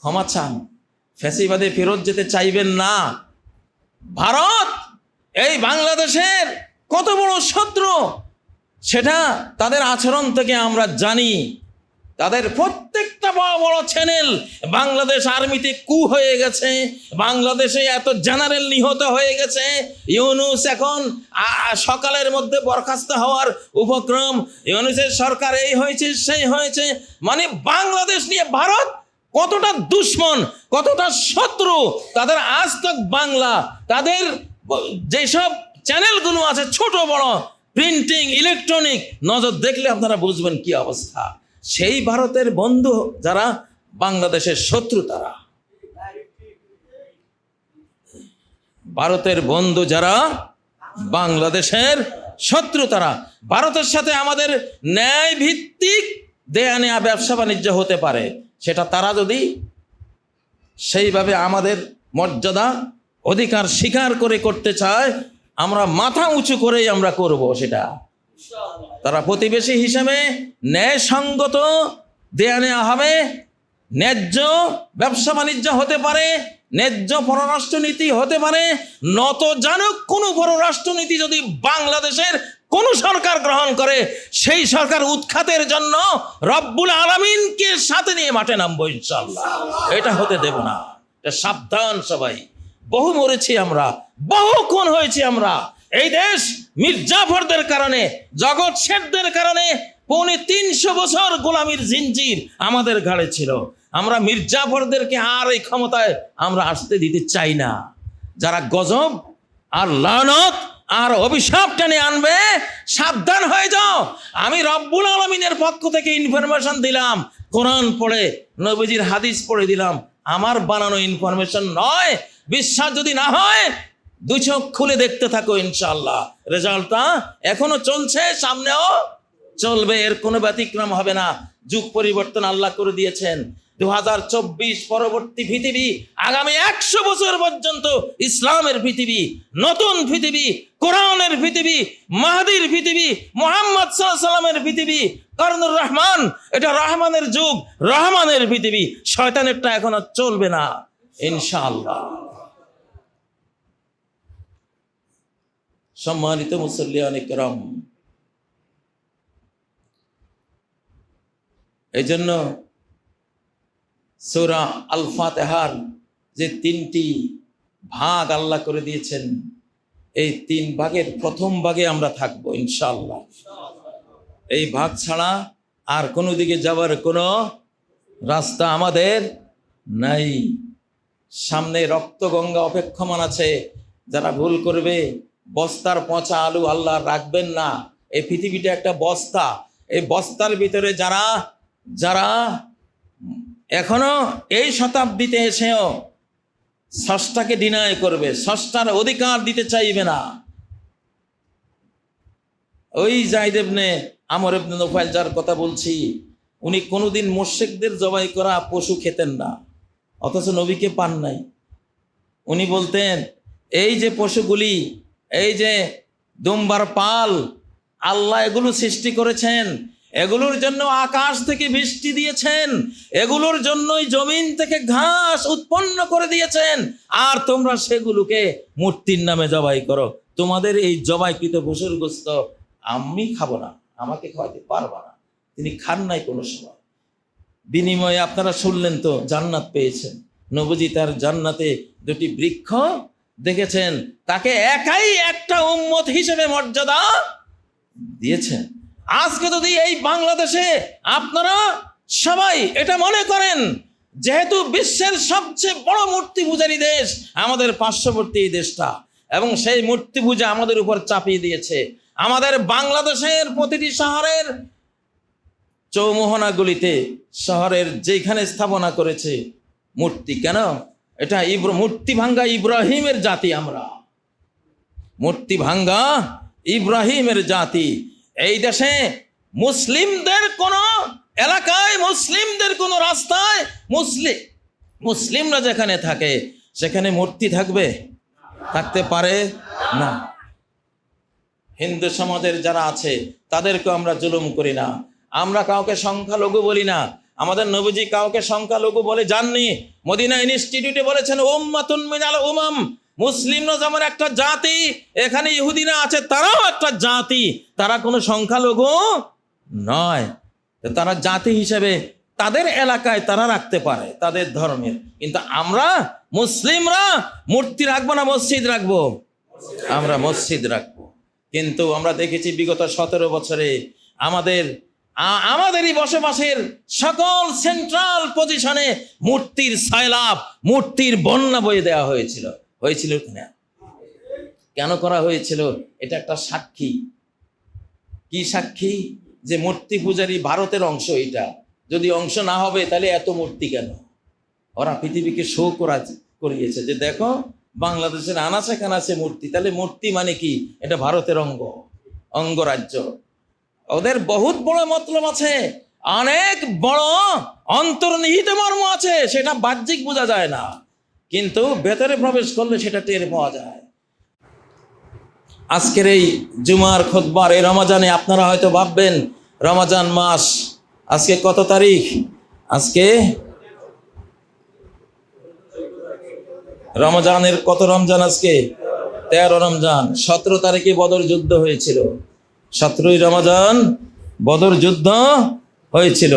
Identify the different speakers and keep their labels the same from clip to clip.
Speaker 1: ক্ষমা চান। ফ্যাসিবাদে ফেরত যেতে চাইবেন না। ভারত, এই বাংলাদেশের কত বড় শত্রু, সেটা তাদের আচরণ থেকে আমরা জানি। তাদের প্রত্যেকটা বড় বড় চ্যানেল বাংলাদেশ আর্মিতে কু হয়ে গেছে। বাংলাদেশে এত জেনারেল নিহত হয়ে গেছে। ইউনুস এখন সকালের মধ্যে বরখাস্ত হওয়ার উপক্রম। ইউনুসের সরকার এই হয়েছে, সেই হয়েছে। মানে বাংলাদেশ নিয়ে ভারত কতটা দুশ্মন, কতটা শত্রু, তাদের আজ তক বাংলা, তাদের যেসব চ্যানেলগুলো আছে, ছোট, বড়, প্রিন্টিং, ইলেকট্রনিক, নজর দেখলে আপনারা বুঝবেন কি অবস্থা। সেই ভারতের বন্ধু যারা, বাংলাদেশের শত্রু তারা। ভারতের বন্ধু যারা, বাংলাদেশের শত্রু তারা। ভারতের সাথে আমাদের ন্যায় ভিত্তিক দেয়া নেয়া ব্যবসা বাণিজ্য হতে পারে। সেটা তারা যদি সেইভাবে আমাদের মর্যাদা অধিকার স্বীকার করে করতে চায়, আমরা মাথা উঁচু করেই আমরা করব সেটা। তারা প্রতিবেশী হিসেবে ন্যায়সঙ্গত দেয়া নেওয়া হবে, ন্যায্য ব্যবসা বাণিজ্য হতে পারে, ন্যায্য পররাষ্ট্রনীতি হতে পারে, নত জানুক কোনো পররাষ্ট্রনীতি যদি বাংলাদেশের কোন সরকার গ্রহণ করে, সেই সরকার উৎখাতের জন্য রব্বুল আলমিনকে সাথে নিয়ে মাঠে নামবো ইনশাল্লাহ এটা হতে দেব না। সাবধান সবাই। বহু মরেছি আমরা, বহু খুন হয়েছি আমরা। এই দেশ মির্জাফরদের কারণে, জগৎ শেঠদের কারণে পৌনে তিনশো বছর গোলামির জিঞ্জির আমাদের ঘাড়ে ছিল। আমরা মির্জাফরদেরকে আর এই ক্ষমতায় আমরা আসতে দিতে চাই না। যারা গজব আর লানত আর অভিশাপ টেনে আনবে, সাবধান হয়ে যাও। আমি রব্বুল আলমিনের পক্ষ থেকে ইনফরমেশন দিলাম, কোরআন পড়ে, নবীজির হাদিস পড়ে দিলাম। আমার বানানো ইনফরমেশন নয়। বিশ্বাস যদি না হয়, দুই চোখ খুলে দেখতে থাকো ইনশাল্লাহ রেজাল্টটা এখনও চলছে, সামনেও চলবে, এর কোনো ব্যতিক্রম হবে না। যুগ পরিবর্তন আল্লাহ করে দিয়েছেন। দু হাজার চব্বিশ পরবর্তী পৃথিবী, আগামী একশো বছর পর্যন্ত ইসলামের পৃথিবী, নতুন পৃথিবী, কোরআনের পৃথিবী, মাহাদির পৃথিবী, মোহাম্মদ সাল্লামের পৃথিবী করনুর রহমান, এটা রহমানের যুগ, রহমানের পৃথিবী শয়তানেরটা এখন আর চলবে না, ইনশাআল্লাহ। সম্মানিত মুসল্লিয়ান কেরম এই জন্য সৌরা আল ফাতেহার যে তিনটি ভাগ আল্লাহ করে দিয়েছেন, এই তিন ভাগের প্রথম ভাগে আমরা থাকব ইনশাল্লাহ এই ভাগ ছাড়া আর কোনো দিকে যাওয়ার কোনো রাস্তা আমাদের নাই। সামনে রক্তগঙ্গা অপেক্ষমান আছে, যারা ভুল করবে, বস্তার পচা আলু আল্লাহ রাখবেন না। এই পৃথিবীটা একটা বস্তা। এই বস্তার ভিতরে যারা যারা এখনও এই শতাব্দীতে এসেও ষষ্ঠাকে ডিনায় করবে, ষষ্ঠার অধিকার দিতে চাইবে না। ওই জাহিদ ইবনে আমর ইবনে নোফাইল যার কথা বলছি, উনি কোনোদিন মোশেকদের জবাই করা পশু খেতেন না, অথচ নবীকে পান নাই। উনি বলতেন, এই যে পশুগুলি, এই যে দুম্বার পাল, আল্লাহ এগুলো সৃষ্টি করেছেন এগুলোর জন্য আকাশ থেকে বৃষ্টি দিয়েছেন। এগুলোর জন্যই জমিন থেকে ঘাস উৎপন্ন করে দিয়েছেন। আর তোমরা সেগুলোকে মূর্তির নামে জবাই করো। তোমাদের এই জবাইকৃত পশুর গোস্ত আমি খাব না, আমাকে খাওয়াতে পারবা না। তিনি খান নাই কোনো সময়। বিনিময়ে আপনারা শুনলেন তো, জান্নাত পেয়েছেন। নবজি তার জান্নাতে দুটি বৃক্ষ দেখেছেন। তাকে একাই একটা উম্মত হিসেবে মর্যাদা দিয়েছেন। আজকে যদি এই বাংলাদেশে আপনারা সবাই এটা মনে করেন, যেহেতু বিশ্বের সবচেয়ে বড় মূর্তি পূজারী দেশ আমাদের পার্শ্ববর্তী দেশটা, এবং সেই মূর্তি পূজা আমাদের উপর চাপিয়ে দিয়েছে। আমাদের বাংলাদেশের প্রতিটি শহরের চৌমোহনাগুলিতে শহরের যেখানে স্থাপনা করেছে মূর্তি কেন? এটা ইব্র, মূর্তি ভাঙ্গা ইব্রাহিমের জাতি আমরা। মূর্তি ভাঙ্গা ইব্রাহিমের জাতি। এই দেশে মুসলিমদের কোন এলাকায়, মুসলিমদের কোন রাস্তায় মুসলিম মুসলিমরা যেখানে থাকে, সেখানে মূর্তি থাকবে? থাকতে পারে না। হিন্দু সমাজের যারা আছে, তাদেরকে আমরা জুলুম করি না। আমরা কাউকে সংখ্যালঘু বলি না। আমাদের নবীজি কাউকে সংখ্যালঘু বলে যাননি। মদিনা ইনস্টিটিউটে বলেছেন, উম্মাতুন মিনাল উমাম। মুসলিমরা যেমন একটা জাতি, এখানে ইহুদিরা আছে, তারাও একটা জাতি। তারা কোনো সংখ্যালঘু নয়। তারা জাতি হিসেবে তাদের এলাকায় তারা রাখতে পারে, তাদের ধর্মের। কিন্তু আমরা মুসলিমরা মূর্তি রাখব না, মসজিদ রাখব? আমরা মসজিদ রাখব। কিন্তু আমরা দেখেছি বিগত সতেরো বছরে আমাদের আমাদেরই বসবাসের সকল সেন্ট্রাল পজিশনে মূর্তির সাইলাভ মূর্তির বন্যা বয়ে দেওয়া হয়েছিল। হয়েছিল কিনা? কেন করা হয়েছিল? এটা একটা সাক্ষী। কি সাক্ষী? যে মূর্তি পূজারী ভারতের অংশ এটা। যদি অংশ না হবে, তাহলে এত মূর্তি কেন? ওরা পৃথিবীকে শো করা করিয়েছে যে দেখো, বাংলাদেশের আনাচে কানাচে মূর্তি। তাহলে মূর্তি মানে কি? এটা ভারতের অঙ্গ অঙ্গরাজ্য ওদের বহুত বড় মতলব আছে। অনেক বড় অন্তর্নিহিত মর্ম আছে। সেটা বাহ্যিক বোঝা যায় না। কিন্তু ভেতরে প্রবেশ করলে সেটা টের পাওয়া যায়। আজকের এই জুমার খোদবার, এই রমাজানে আপনারা হয়তো ভাববেন, রমাজান মাস, আজকে কত তারিখ? আজকে রমজানের কত রমজান আজকে? তেরো রমজান। সতেরো তারিখে বদর যুদ্ধ হয়েছিল। সতেরোই রমজান বদর যুদ্ধ হয়েছিল।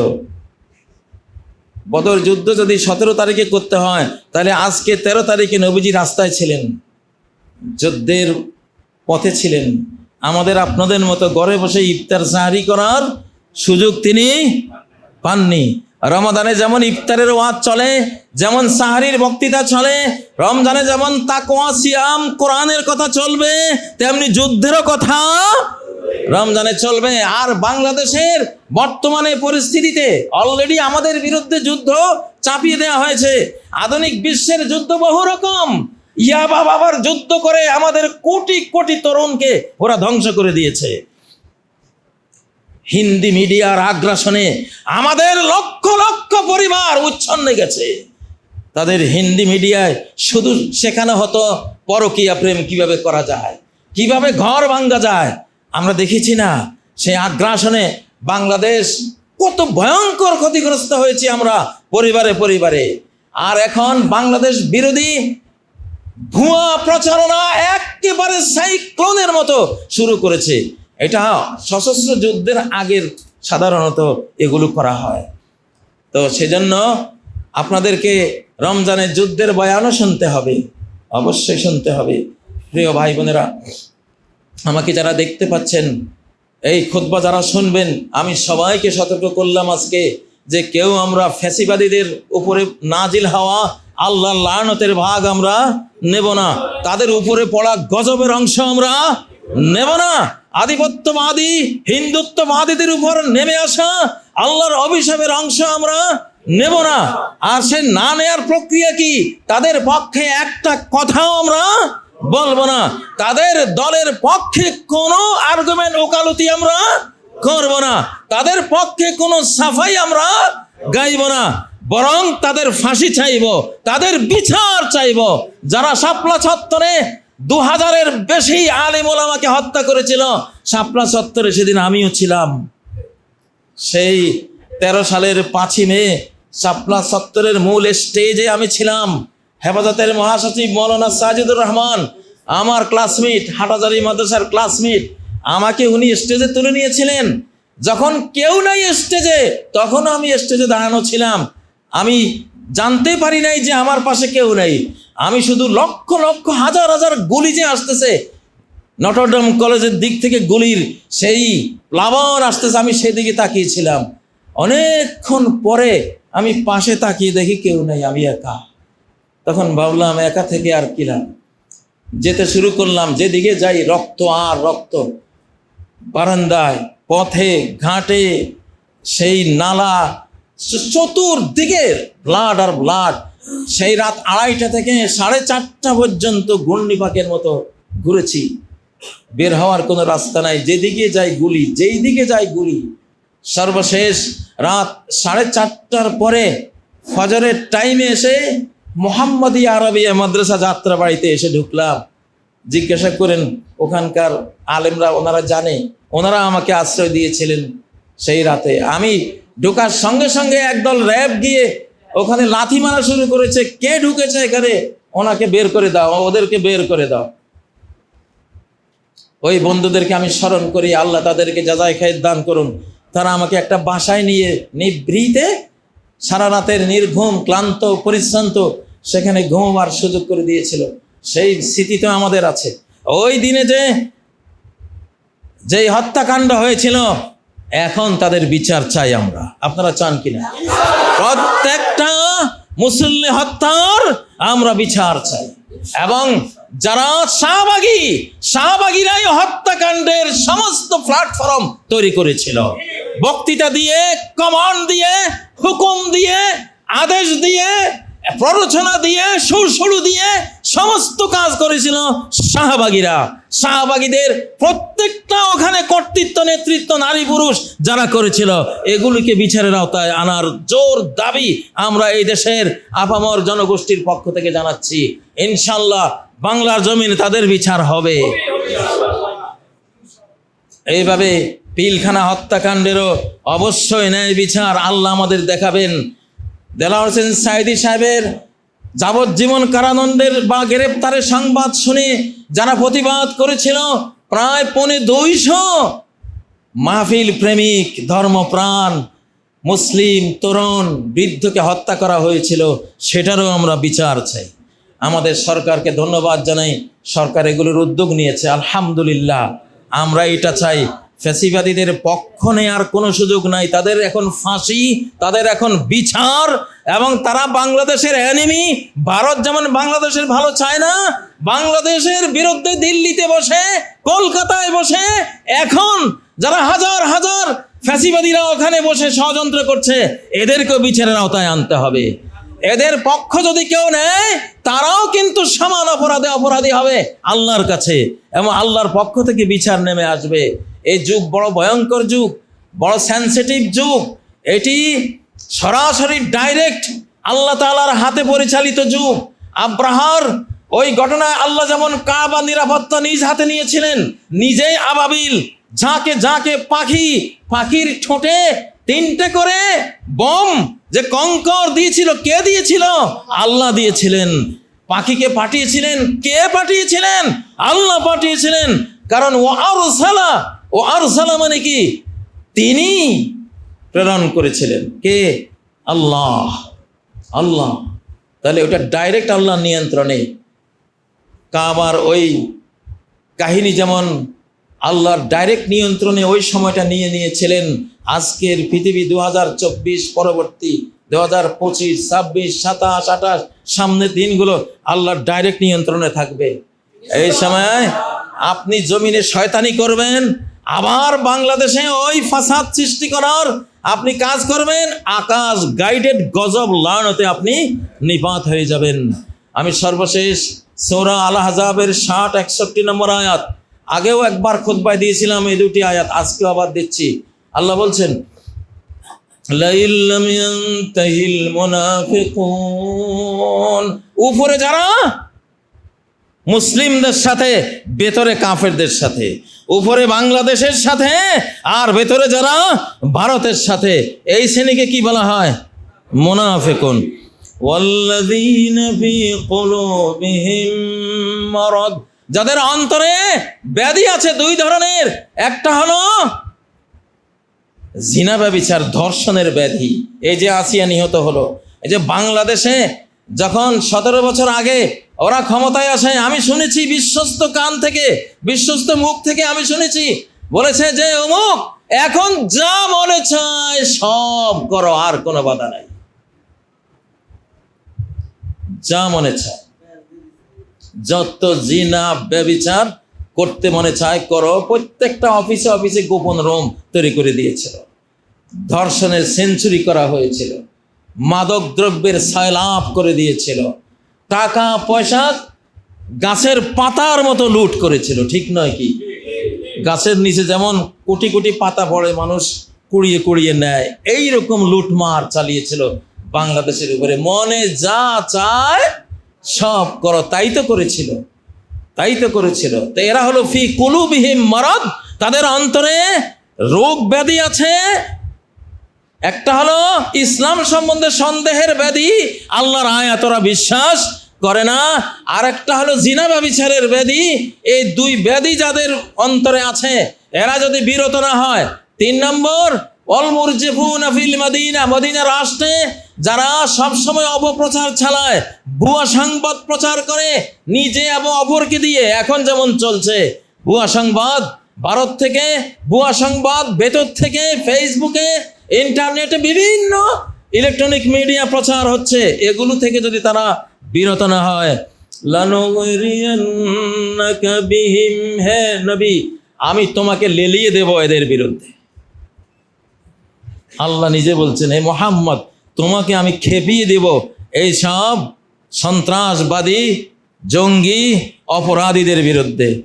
Speaker 1: বদর যুদ্ধ যদি সতেরো তারিখে করতে হয়, তাহলে আজকে তেরো তারিখে নবীজি রাস্তায় ছিলেন, যুদ্ধের পথে ছিলেন। আমাদের আপনাদের মতো ঘরে বসে ইফতার সাহারি করার সুযোগ তিনি পাননি। রমাদানে যেমন ইফতারের ওয়াজ চলে, যেমন সাহারির বক্তৃতা চলে, রমজানে যেমন তাকোয়া সিয়াম, কোরআনের কথা চলবে, তেমনি যুদ্ধেরও কথা রমজানে চলবে আর বাংলাদেশের বর্তমানে পরিস্থিতিতে অলরেডি আমাদের বিরুদ্ধে যুদ্ধ চাপিয়ে দেওয়া হয়েছে। আধুনিক বিশ্বের যুদ্ধ বহু রকম। ইয়াবা বাবার যুদ্ধ করে আমাদের কোটি কোটি তরুণকে ওরা ধ্বংস করে দিয়েছে। হিন্দি মিডিয়ার আগ্রাসনে আমাদের লক্ষ লক্ষ পরিবার উচ্ছন্নে গেছে। তাদের হিন্দি মিডিয়ায় শুধু শেখানো হতো পরকীয়া প্রেম কীভাবে করা যায়, কীভাবে ঘর ভাঙ্গা যায় আমরা দেখেছি না, সেই আগ্রাসনে বাংলাদেশ কত ভয়ঙ্কর ক্ষতিগ্রস্ত হয়েছি আমরা পরিবারে পরিবারে। আর এখন বাংলাদেশ বিরোধী ভুয়া প্রচারণা একেবারে সাইক্লোনের মতো শুরু করেছে। এটা সশস্ত্র যুদ্ধের আগের সাধারণত এগুলো করা হয়। তো সেজন্য আপনাদেরকে রমজানের যুদ্ধের বয়ানও শুনতে হবে, অবশ্যই শুনতে হবে। প্রিয় ভাই বোনেরা আমাকে যারা দেখতে পাচ্ছেন, এই খুতবা যারা শুনবেন, আমি সবাইকে সতর্ক করলাম আজকে যে কেউ আমরা ফ্যাসিবাদীদের উপরে নাজিল হাওয়া আল্লাহ লানতের ভাগ আমরা নেব না। তাদের উপরে পড়া গজবের অংশ আমরা নেব না। আধিপত্যবাদী, হিন্দুত্ববাদীদের উপর নেমে আসা আল্লাহর অভিশাপের অংশ আমরা নেব না। আর সে না নেয়ার প্রক্রিয়া কি? তাদের পক্ষে একটা কথাও আমরা বলব না। তাদের দলের পক্ষে কোনো আর্গুমেন্ট ওকালতি আমরা করব না। তাদের পক্ষে কোনো সাফাই আমরা গাইব না। বরং তাদের ফাঁসি চাইব, তাদের বিচার চাইব। যারা শাপলা চত্বরে দু হাজারের বেশি আলিমুল আমাকে হত্যা করেছিল, শাপলা চত্বরে সেদিন আমিও ছিলাম। সেই তেরো সালের পাঁচই মে, শাপলা চত্বরের মূল স্টেজে আমি ছিলাম। হেফাজতের মহাসচিব মৌলানা সাজিদুর রহমান, আমার ক্লাসমেট হাটাজারি মাদ্রাসার ক্লাসমেট আমাকে উনি স্টেজে তুলে নিয়েছিলেন। যখন কেউ নাই স্টেজে তখন আমি স্টেজে দাঁড়ানো ছিলাম। আমি জানতে পারি নাই যে আমার পাশে কেউ নেই। আমি শুধু লক্ষ লক্ষ হাজার হাজার গুলি যে আসতেছে, নটরডাম কলেজের দিক থেকে গুলির সেই প্লাবন আসতেছে, আমি সেদিকে তাকিয়েছিলাম অনেকক্ষণ পরে আমি পাশে তাকিয়ে দেখি কেউ নেই, আমি একা। তখন ভাবলাম, একা থেকে আর কিলাম যেতে শুরু করলাম, যেদিকে যাই, রক্ত আর রক্ত। বারান্দায়, পথে, ঘাটে, সেই নালা, চতুর্দিকে ব্লাড আর ব্লাড সেই রাত আড়াইটা থেকে সাড়ে চারটা পর্যন্ত ঘূর্ণিপাকের মতো ঘুরেছি। বের হওয়ার কোনো রাস্তা নাই। যেদিকে যাই গুলি যেই দিকে যাই গুলি, সর্বশেষ রাত সাড়ে চারটার পরে ফজরের টাইমে এসে মোহাম্মদী আরবিয়া মাদ্রাসা যাত্রা বাড়িতে এসে ঢুকলাম। জিজ্ঞাসা করেন, ওখানকার আলেমরা ওনারা জানে? ওনারা আমাকে আশ্রয় দিয়েছিলেন সেই রাতে। আমি ঢোকার সঙ্গে সঙ্গে একদল র্যাব গিয়ে ওখানে লাথি মারা শুরু করেছে। কে ঢুকেছে এখানে? ওনাকে বের করে দাও, ওদেরকে বের করে দাও। ওই বন্ধুদেরকে আমি স্মরণ করি, আল্লাহ তাদেরকে যাজাই খায়ের দান করুন। তারা আমাকে একটা বাসায় নিয়ে নিভৃতে সারা রাতের নির্ঘুম, ক্লান্ত, পরিশ্রান্ত সেখানে ঘুমাবার সুযোগ করে দিয়েছিল। সেই স্মৃতি তো আমাদের আছে। ওই দিনে যে, যেই হত্যাকাণ্ড হয়েছিল, এখন তাদের বিচার চাই আমরা। আপনারা চান কিনা? প্রত্যেকটা মুসল্লি হত্যার আমরা বিচার চাই। এবং যারা শাহবাগী, শাহবাগীরাই হত্যাকাণ্ডের সমস্ত প্ল্যাটফর্ম তৈরি করেছিল। বক্তৃতা দিয়ে কমান্ড দিয়ে, হুকুম দিয়ে, আদেশ দিয়ে প্ররোচনা দিয়ে, সুরসুরু দিয়ে সমস্ত কাজ করেছিল শাহবাগীরা। শাহবাগীদের প্রত্যেকটা ওখানে কর্তৃত্ব, নেতৃত্ব, নারী পুরুষ যারা করেছিল, এগুলিকে বিচারের আওতায় আনার জোর দাবি আমরা এই দেশের আপামর জনগোষ্ঠীর পক্ষ থেকে জানাচ্ছি। ইনশাল্লাহ বাংলার জমিনে তাদের বিচার হবে। এইভাবে পিলখানা হত্যাকাণ্ডেরও অবশ্যই ন্যায় বিচার আল্লাহ আমাদের দেখাবেন। দেলাওয়ার হোসেন সাইদি সাহেবের যাবজ্জীবন কারাদণ্ডের বা গ্রেপ্তারের সংবাদ শুনে যারা প্রতিবাদ করেছিল, প্রায় পৌনে দুইশ মাহফিল প্রেমিক, ধর্মপ্রাণ, মুসলিম, তরুণ বৃদ্ধকে হত্যা করা হয়েছিল, সেটারও আমরা বিচার চাই। আমাদের সরকারকে ধন্যবাদ জানাই, সরকার এগুলোর উদ্যোগ নিয়েছে, আলহামদুলিল্লাহ। আমরা এটা চাই ফ্যাসিবাদীদের পক্ষ নেওয়ার কোনো সুযোগ নাই। তাদের এখন ফাঁসি, তাদের এখন বিচার, এবং তারা বাংলাদেশের এনিমি ভারত যেমন বাংলাদেশের ভালো চায় না, বাংলাদেশের বিরুদ্ধে দিল্লিতে বসে, কলকাতায় বসে, এখন যারা হাজার হাজার ফ্যাসিবাদীরা ওখানে বসে ষড়যন্ত্র করছে, এদেরকেও বিচারের আওতায় আনতে হবে। এদের পক্ষ যদি কেউ নেয়, তারাও কিন্তু সমান অপরাধে অপরাধী হবে আল্লাহর কাছে, এবং আল্লাহর পক্ষ থেকে বিচার নেমে আসবে। এই যুগ বড় ভয়ঙ্কর যুগ, বড় সেন্সিটিভ যুগ। এটি সরাসরি ডাইরেক্ট আল্লাহ তাআলার হাতে পরিচালিত যুগ। আব্রাহার ওই ঘটনায় আল্লাহ যেমন কাবা নিরাপত্তা নিজ হাতে নিয়েছিলেন, নিজেই আবাবিল, ঝাঁকে ঝাঁকে পাখি, পাখির ঠোঁটে তিনটে করে বম যে কঙ্কর দিয়েছিল, কে দিয়েছিল? আল্লাহ দিয়েছিলেন। পাখিকে পাঠিয়েছিলেন, কে পাঠিয়েছিলেন? আল্লাহ পাঠিয়েছিলেন। কারণ ও আরসালা ও আর আরসালা মানে কি? তিনি প্রেরণ করেছিলেন। কে? আল্লাহ। আল্লাহ। তাহলে ওটা ডাইরেক্ট আল্লাহ নিয়ন্ত্রণে। কাবার ওই কাহিনী যেমন আল্লাহর ডাইরেক্ট নিয়ন্ত্রণে ওই সময়টা নিয়ে নিয়েছিলেন, আজকের পৃথিবী দু হাজার চব্বিশ, পরবর্তী দু হাজার পঁচিশ, ছাব্বিশ, সাতাশ, আঠাশ, সামনের দিনগুলো আল্লাহর ডাইরেক্ট নিয়ন্ত্রণে থাকবে। এই সময় আপনি জমিনে শয়তানি করবেন আবার বাংলাদেশে ওই ফাসাদ সৃষ্টি করার আপনি কাজ করবেন, আকাশ গাইডেড গজব লানতে আপনি নিপাত হয়ে যাবেন। আমি সর্বশেষ সৌরা আল হাজাবের ষাট, একষট্টি নম্বর আয়াত। আগেও একবার খোদবায় দিয়েছিলাম এই দুটি আয়াত আজকে আবার দিচ্ছি। আল্লাহ বলছেন উপরে যারা মুসলিমদের সাথে, ভেতরে কাফেরদের সাথে, উপরে বাংলাদেশের সাথে, আর ভেতরে যারা ভারতের সাথে। এই শ্রেণীকে কি বলা হয়? মোনাফেকুন। যাদের অন্তরে ব্যাধি আছে দুই ধরনের, একটা হলো জিনা ব্যবিচার, ধর্ষণের ব্যাধি। এই যে আসিয়া নিহত হলো, এই যে বাংলাদেশে যখন সতেরো বছর আগে ওরা ক্ষমতায় আসে, আমি শুনেছি বিশ্বস্ত কান থেকে, বিশ্বস্ত মুখ থেকে আমি শুনেছি, বলেছে যে, অমুক, এখন যা মনে চায় সব করো, আর কোনো বাধা নাই। যা মনে চায়, যত জিনা ব্যবিচার করতে মনে চায়, করো। প্রত্যেকটা অফিসে অফিসে গোপন রোম তৈরি করে দিয়েছিল। ধর্ষণের সেঞ্চুরি করা হয়েছিল। মাদক দ্রব্যের সয়লাভ করে দিয়েছিল। টাকা, পয়সা গাছের পাতার মতো লুট করেছিল, ঠিক নয় কি? গাছের নিচে যেমন কোটি কোটি পাতা পড়ে, মানুষ কুড়িয়ে কুড়িয়ে নেয় এই রকম লুটমার চালিয়েছিল বাংলাদেশের উপরে। মনে যা চায় সব করো, তাই তো করেছিল, তাই তো করেছিল। তো এরা হলো ফি কুলুবিহিম মারাদ, তাদের অন্তরে রোগ ব্যাধি আছে একটা হলো ইসলাম সম্বন্ধে সন্দেহের ব্যাধি, আল্লাহর আয়াত ওরা বিশ্বাস করে না। আর একটা হলো জিনা ব্যবিচারের ব্যাধি, এই দুই ব্যাধি যাদের অন্তরে আছে, এরা যদি বিরত না হয়। তিন নম্বর মদিনা মদিনা রাষ্ট্রে যারা সবসময় অপপ্রচার চালায়, ভুয়া সংবাদ প্রচার করে, নিজে এবং অপরকে দিয়ে, এখন যেমন চলছে, ভুয়া সংবাদ ভারত থেকে, ভুয়া সংবাদ ভেতর থেকে ফেসবুকে ইন্টারনেটে বিভিন্ন ইলেকট্রনিক মিডিয়া প্রচার হচ্ছে। এগুলো থেকে যদি তারা বিরত না হয় আমি তোমাকে লেলিয়ে দেব এদের বিরুদ্ধে। আল্লাহ নিজে বলছেন, হে মোহাম্মদ, তোমাকে আমি খেপিয়ে দেব। এই সব সন্ত্রাসবাদী, জঙ্গি অপরাধীদের বিরুদ্ধে।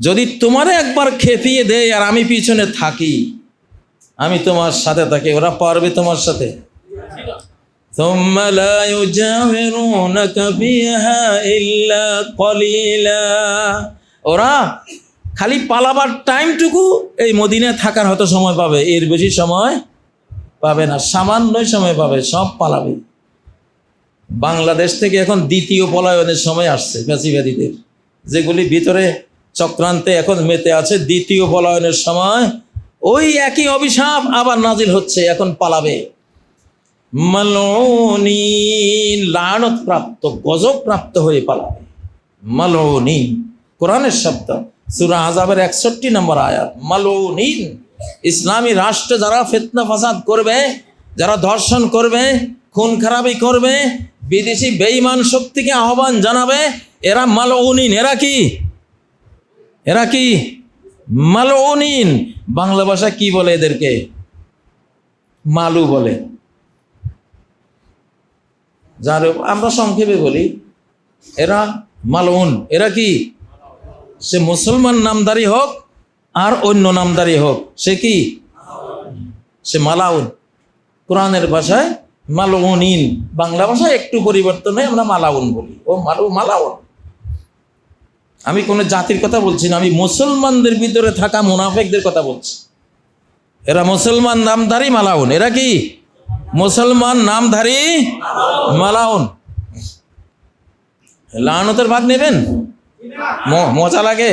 Speaker 1: যদি তোমারে একবার খেপিয়ে দেয় আর আমি পিছনে থাকি আমি তোমার সাথে থাকি, ওরা পারবে তোমার সাথে। ওরা খালি পালাবার টাইমটুকু এই মদিনায় থাকার হয়তো সময় পাবে, এর বেশি সময় পাবে না, সামান্যই সময় পাবে, সব পালাবে। বাংলাদেশ থেকে এখন দ্বিতীয় পলায়নের সময় আসছে ফ্যাসিবাদীদের। যেগুলি ভিতরে চক্রান্তে এখন মেতে আছে, দ্বিতীয় পলায়নের সময় ওই একই অভিশাপ আবার নাজিল হচ্ছে, এখন পালাবে। মালনি লানত প্রাপ্ত গজব প্রাপ্ত হয়ে পালাবে। মালনি, কোরআনের শব্দ। সুরা আজাবের একষট্টি নম্বর আয়াত। মালনিন ইসলামী রাষ্ট্রে যারা ফেতনা ফাসাদ করবে, যারা ধর্ষণ করবে, খুন খারাপি করবে, বিদেশি বেঈমান শক্তিকে আহ্বান জানাবে, এরা মালউনিন এরা কি? এরা কি? মালউনিন। বাংলা ভাষা কি বলে এদেরকে? মালু বলে। যার আমরা সংক্ষেপে বলি, এরা মালউন। এরা কি? সে মুসলমান নামদারি হোক আর অন্য নামদারি হোক, সে কি? সে মালাউন। কোরআনের ভাষায় মালউনিন। বাংলা ভাষায় একটু পরিবর্তন হয় আমরা মালাউন বলি। ও মালু, মালাউন। আমি কোনো জাতির কথা বলছি না, আমি মুসলমানদের ভিতরে থাকা মুনাফেকদের কথা বলছি। এরা মুসলমান নামধারী মালাউন। এরা কি? মুসলমান নামধারী মালাউন। লানতের ভাগ নেবেন? মজা লাগে।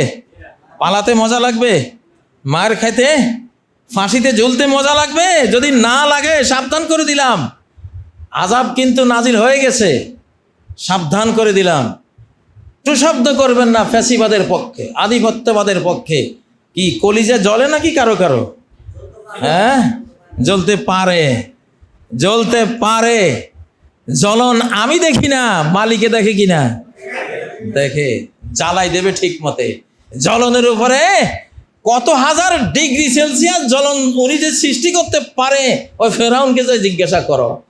Speaker 1: পালাতে মজা লাগবে। মার খাইতে, ফাঁসিতে ঝুলতে মজা লাগবে। যদি না লাগে, সাবধান করে দিলাম। আজাব কিন্তু নাজিল হয়ে গেছে। সাবধান করে দিলাম। শব্দ করবেন না ফ্যাসিবাদের পক্ষে, আধিপত্যবাদের পক্ষে। কি, কলিজা জ্বলে নাকি কারও কারও? হ্যাঁ? জ্বলতে পারে। জ্বলতে পারে। জ্বলন আমি দেখি না, মালিকে দেখে কিনা দেখে, জ্বালাই দেবে ঠিক মতে। জ্বলনের উপরে কত হাজার ডিগ্রি সেলসিয়াস জ্বলন উনি যে সৃষ্টি করতে পারে, ওই ফেরাউনকে যে জিজ্ঞাসা করো,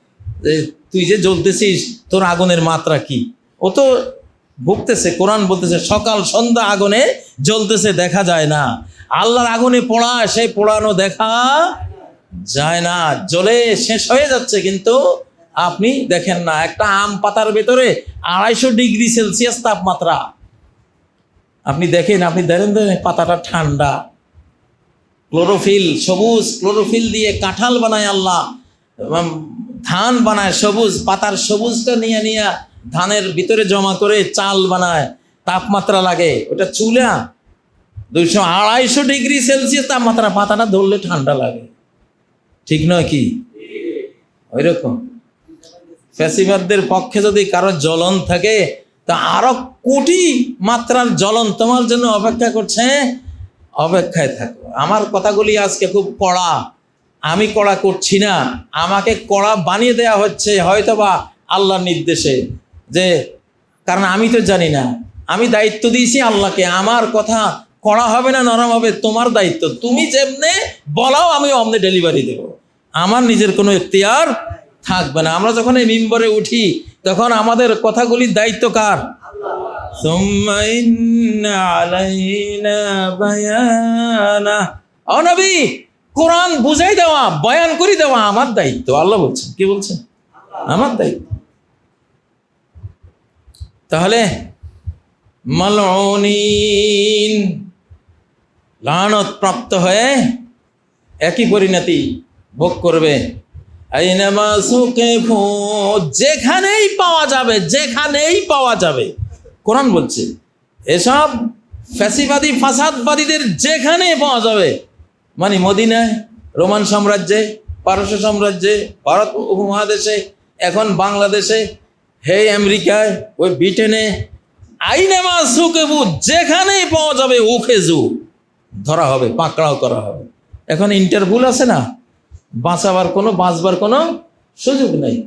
Speaker 1: যে তুই যে জ্বলতেছিস, তোর আগুনের মাত্রা কি? ও তো ভুগতেছে, কোরআন বলতেছে, সকাল সন্ধ্যা আগুনে জ্বলতেছে, দেখা যায় না। আল্লাহর আগুনে পোড়া, সেই পোড়ানো দেখা যায় না। জ্বলে শেষ হয়ে যাচ্ছে, কিন্তু আপনি দেখেন না, একটা আম পাতার ভেতরে আড়াইশো ডিগ্রি সেলসিয়াস তাপমাত্রা। আপনি দেখেন আপনি দেখেন পাতাটা ঠান্ডা। ক্লোরোফিল, সবুজ ক্লোরোফিল দিয়ে কাঁঠাল বানায় আল্লাহ ধান বানায় সবুজ, পাতার সবুজটা নিয়ে নিয়ে ধানের ভিতরে জমা করে চাল বানায়, তাপমাত্রা লাগে। ওটা চুলা দুইশো আড়াইশো ডিগ্রি সেলসিয়াস তাপমাত্রা পাতাটা ধরলে ঠান্ডা লাগে। ঠিক নয় কি? ওই রকম ফ্যাসিবাদদের পক্ষে যদি কারও জ্বলন থাকে, তা আরও কোটি মাত্রার জ্বলন তোমার জন্য অপেক্ষা করছে। অপেক্ষায় থাকো। আমার কথাগুলি আজকে খুব কড়া। আমি কড়া করছি না। আমাকে কড়া বানিয়ে দেয়া হচ্ছে, হয়তোবা আল্লাহর নির্দেশে। যে, কারণ আমি তো জানি না। আমি দায়িত্ব দিয়েছি আল্লাহকে। আমার কথা করা হবে না, নরম হবে, তোমার দায়িত্ব। তুমি যেমনে বলাও আমি অমনে ডেলিভারি দেব। আমার নিজের কোনো এখতিয়ার থাকবে না। আমরা যখন এই মিম্বরে উঠি, তখন আমাদের কথাগুলির দায়িত্ব কার? অনবী কোরআন বুঝাই দেওয়া, বয়ান করি দেওয়া আমার দায়িত্ব। আল্লাহ বলছেন। কি বলছেন? আমার দায়িত্ব। তাহলে মালউনিন লানত প্রাপ্ত হয়ে একই পরিণতি ভোগ করবে। যেখানেই পাওয়া যাবে, যেখানেই পাওয়া যাবে। কোরআন বলছে, এসব ফ্যাসিবাদী, ফাসাদবাদীদের যেখানে পাওয়া যাবে মানে মদিনায়, রোমান সাম্রাজ্যে, পারস্য সাম্রাজ্যে, ভারত উপমহাদেশে, এখন বাংলাদেশে হে আমেরিকায়, ওই ব্রিটেনে আইনামা সুকেবু যেখানেই পাওয়া যাবে উখেজু ধরা হবে, পাকড়াও করা হবে। এখন ইন্টারভুল আছে না? বাঁচাবার কোনো, বাঁচবার কোনো সুযোগ নেই।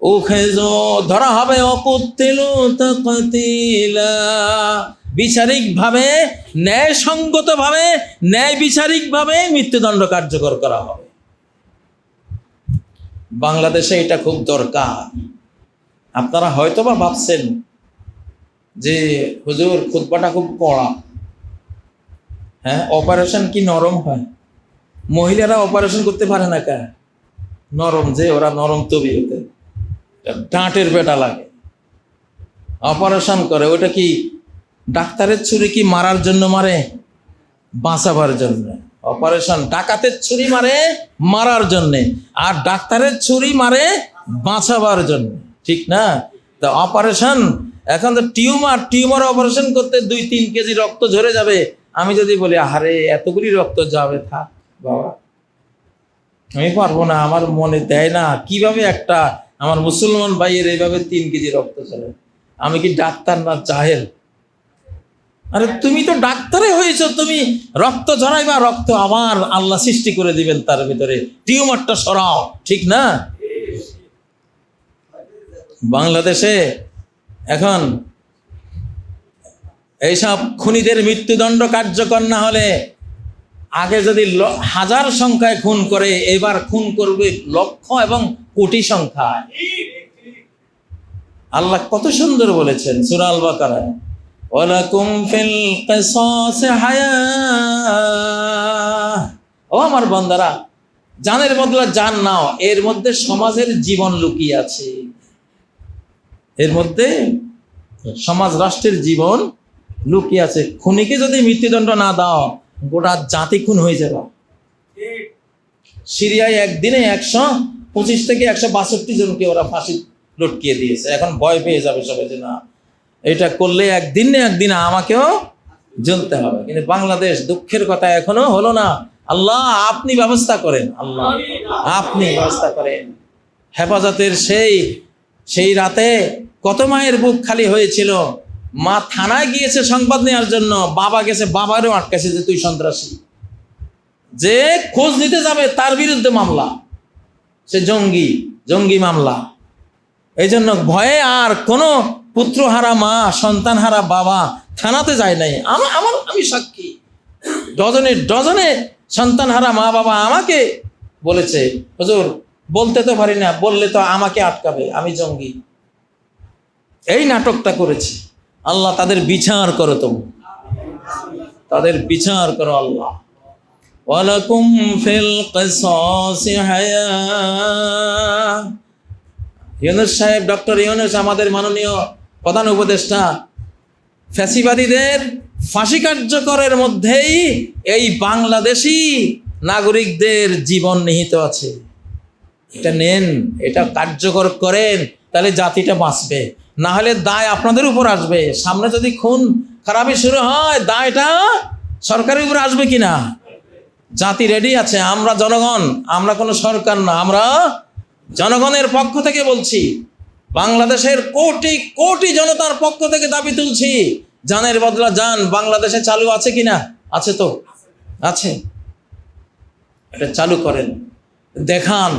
Speaker 1: উখেজু ধরা হবে অকুত্তিলু তাকাতিলা বিচারিকভাবে, ন্যায়সঙ্গতভাবে ন্যায় বিচারিকভাবে মৃত্যুদণ্ড কার্যকর করা হবে। বাংলাদেশে এটা খুব দরকার। আপনারা হয়তোবা ভাবছেন যে, হুজুর, খুতবাটা খুব কড়া। হ্যাঁ অপারেশন কি নরম হয়? মহিলারা অপারেশন করতে পারে না কা নরম যে, ওরা নরম তবি হতে ডাঁটের বেটা লাগে। অপারেশন করে, ওটা কি ডাক্তারের ছুরি কি মারার জন্য মারে? বাঁচাবার জন্য। অপারেশন, ডাকাতের ছুরি মারে মারার জন্যে। আর ডাক্তারের ছুরি মারে বাঁচাবার জন্য। ঠিক না? তো অপারেশন এখন তো টিউমার টিউমার অপারেশন করতে দুই তিন কেজি রক্ত ঝরে যাবে। আমি যদি বলি আরে এতগুলি রক্ত যাবে, থাক, বাবা। আমি পারব না, আমার মনে দেয় না। কীভাবে একটা, আমার মুসলমান ভাইয়ের এইভাবে তিন কেজি রক্ত চলে আমি কি ডাক্তার না জাহেল? আরে, তুমি তো ডাক্তারে হয়েছো, তুমি রক্ত ঝরাইবা, রক্ত আবার আল্লাহ সৃষ্টি করে দিবেন তার ভিতরে। টিউমারটা সরাও, ঠিক না? বাংলাদেশে এখন এইসব খুনিদের মৃত্যুদণ্ড কার্যকর না হলে আগে যদি হাজার সংখ্যায় খুন করে, এবার খুন করবে লক্ষ এবং কোটি সংখ্যায়। আল্লাহ কত সুন্দর বলেছেন সুরাল বাকারায় ওয়ালাকুম ফিল ও আমার বন্দারা, জানের বদলা জান নাও, এর মধ্যে সমাজের জীবন লুকিয়ে আছে। এর মধ্যে সমাজ রাষ্ট্রের জীবন লুকিয়ে আছে। খুনিকে যদি মৃত্যুদণ্ড না দাও, গোটা জাতি খুন হয়ে যাবে। সিরিয়ায় একদিনে একশো পঁচিশ থেকে একশো বাষট্টি জনকে ওরা ফাঁসি লটকিয়ে দিয়েছে। এখন ভয় পেয়ে যাবে সবাই যে, না, এটা করলে একদিন না একদিন আমাকেও জ্বলতে হবে। কিন্তু বাংলাদেশ দুঃখের কথা এখনও হলো না। আল্লাহ, আপনি ব্যবস্থা করেন। আল্লাহ, আপনি ব্যবস্থা করেন। হেফাজতের সেই সেই রাতে কত মায়ের বুক খালি হয়েছিল? মা থানায় গিয়েছে সংবাদ নেওয়ার জন্য, বাবা গেছে, বাবারও আটকাছে যে তুই সন্ত্রাসী। যে খোঁজ নিতে যাবে তার বিরুদ্ধে মামলা। সে জঙ্গি জঙ্গি মামলা। এই জন্য ভয়ে আর কোনো পুত্রহারা মা, সন্তানহারা বাবা থানাতে যায় নাই। আমার আমার, আমি সাক্ষী। ডজনে ডজনে সন্তানহারা মা বাবা আমাকে বলেছে, হুজুর বলতে তো পারি না, বললে তো আমাকে আটকাবে, আমি জঙ্গি। এই নাটকটা করেছে। আল্লাহ তাদের বিচার করো তুমি। তাদের বিচার করো আল্লাহ। ওয়ালাকুম ফিল কিসাস হায়া। ইউনুস সাহেব, ডক্টর ইউনুস, আমাদের মাননীয় প্রধান উপদেষ্টা, ফ্যাসিবাদীদের ফাঁসি কার্যকরের মধ্যেই এই বাংলাদেশি নাগরিকদের জীবন নিহিত আছে। এটা নেন, এটা কার্যকর করেন, তাহলে জাতিটা বাঁচবে। না হলে দায় আপনাদের উপর আসবে। সামনে যদি খুন খারাপি শুরু হয়, দায়টা সরকারের উপর আসবে কিনা? জাতি রেডি আছে, আমরা জনগণ, আমরা কোনো সরকার না, আমরা জনগণের পক্ষ থেকে বলছি, বাংলাদেশের কোটি কোটি জনতার পক্ষ থেকে দাবি তুলছি, জানের বদলা যান, বাংলাদেশে চালু আছে কিনা? আছে তো, আছে। এটা চালু করেন, দেখান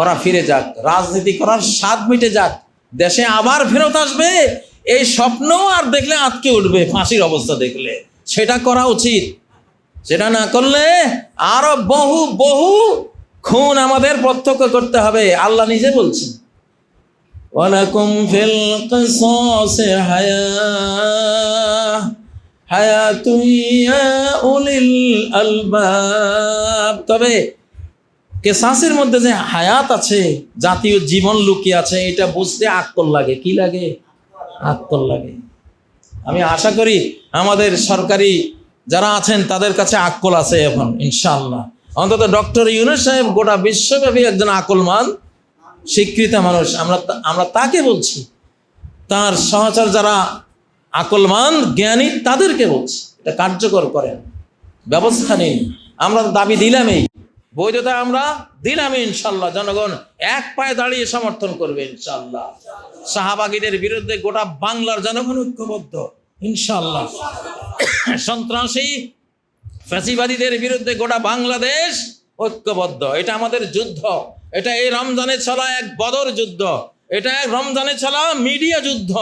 Speaker 1: ওরা ফিরে যাক। রাজনীতি করার স্বাদ মিটে যাক। দেশে আবার ফেরত আসবে, এই স্বপ্ন আর দেখলে আটকে উঠবে ফাঁসির অবস্থা দেখলে। সেটা করা উচিত। সেটা না করলে আরও বহু বহু খুন আমাদের প্রত্যক্ষ করতে হবে। আল্লাহ নিজে বলছেন, ওয়ালাকুম ফিল কিসাস হায়া হায়াতুন ইয়া উলিল আলবাব। তবে কেসাসের মধ্যে যে হায়াত আছে, জাতীয় জীবন লুকিয়ে আছে, এটা বুঝতে আক্কল লাগে। কি লাগে? আক্কল লাগে। আমি আশা করি আমাদের সরকারি যারা আছেন, তাদের কাছে আক্কল আছে এখন, ইনশাআল্লাহ। অন্তত ডক্টর ইউনুস সাহেব গোটা বিশ্বব্যাপী একজন আকলমান স্বীকৃত মানুষ। আমরা আমরা তাকে বলছি। তার সহচর যারা আকলমান জ্ঞানী, তাদেরকে বলছি। এটা কার্যকর করেন। ব্যবস্থা নেই আমরা দাবি দিলামই। বৈধতা আমরা দিলামই ইনশাল্লাহ। জনগণ এক পায়ে দাঁড়িয়ে সমর্থন করবে ইনশাল্লাহ। শাহবাগীদের বিরুদ্ধে গোটা বাংলার জনগণ ঐক্যবদ্ধ, ইনশাল্লাহ। সন্ত্রাসী, ফ্যাসিবাদীদের বিরুদ্ধে গোটা বাংলাদেশ ঐক্যবদ্ধ। এটা আমাদের যুদ্ধ। এটা এই রমজানে চলা এক বদর যুদ্ধ। এটা এক রমজানে চলা মিডিয়া যুদ্ধ।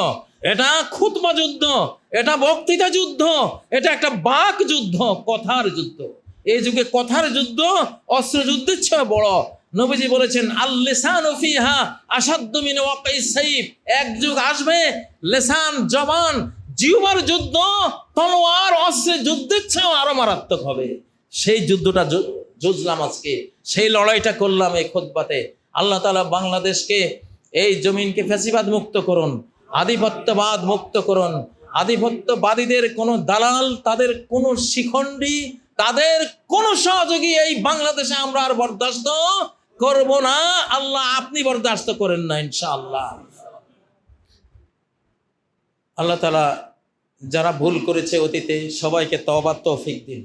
Speaker 1: এটা খুতমা যুদ্ধ। এটা বক্তৃতা যুদ্ধ। এটা একটা বাক যুদ্ধ, কথার যুদ্ধ। এই যুগে কথার যুদ্ধ, অস্ত্র যুদ্ধের চেয়ে বড়। নবীজি বলেছেন আল্লেসান ফিহা আসাদ্দ মিন ওয়াকাই সাইফ। এক যুগ আসবে, লেসান, জবান জিউবার যুদ্ধ, তলোয়ার, অস্ত্রের যুদ্ধের চেয়েও আরও মারাত্মক হবে। সেই যুদ্ধটা যুঝলাম আজকে। সেই লড়াইটা করলাম এই খোদবাতে আল্লাহ তালা বাংলাদেশকে এই জমিনকে ফ্যাসিবাদ মুক্ত করুন, আধিপত্যবাদ মুক্ত করুন। আধিপত্যবাদীদের কোনো দালাল, তাদের কোনো শিখণ্ডী তাদের কোন সহযোগী এই বাংলাদেশে আমরা আর বরদাস্ত করব না। আল্লাহ আপনি বরদাস্ত করেন না, ইনশাআল্লাহ। আল্লাহ তালা যারা ভুল করেছে অতীতে সবাইকে তবাত তৌফিক দিন।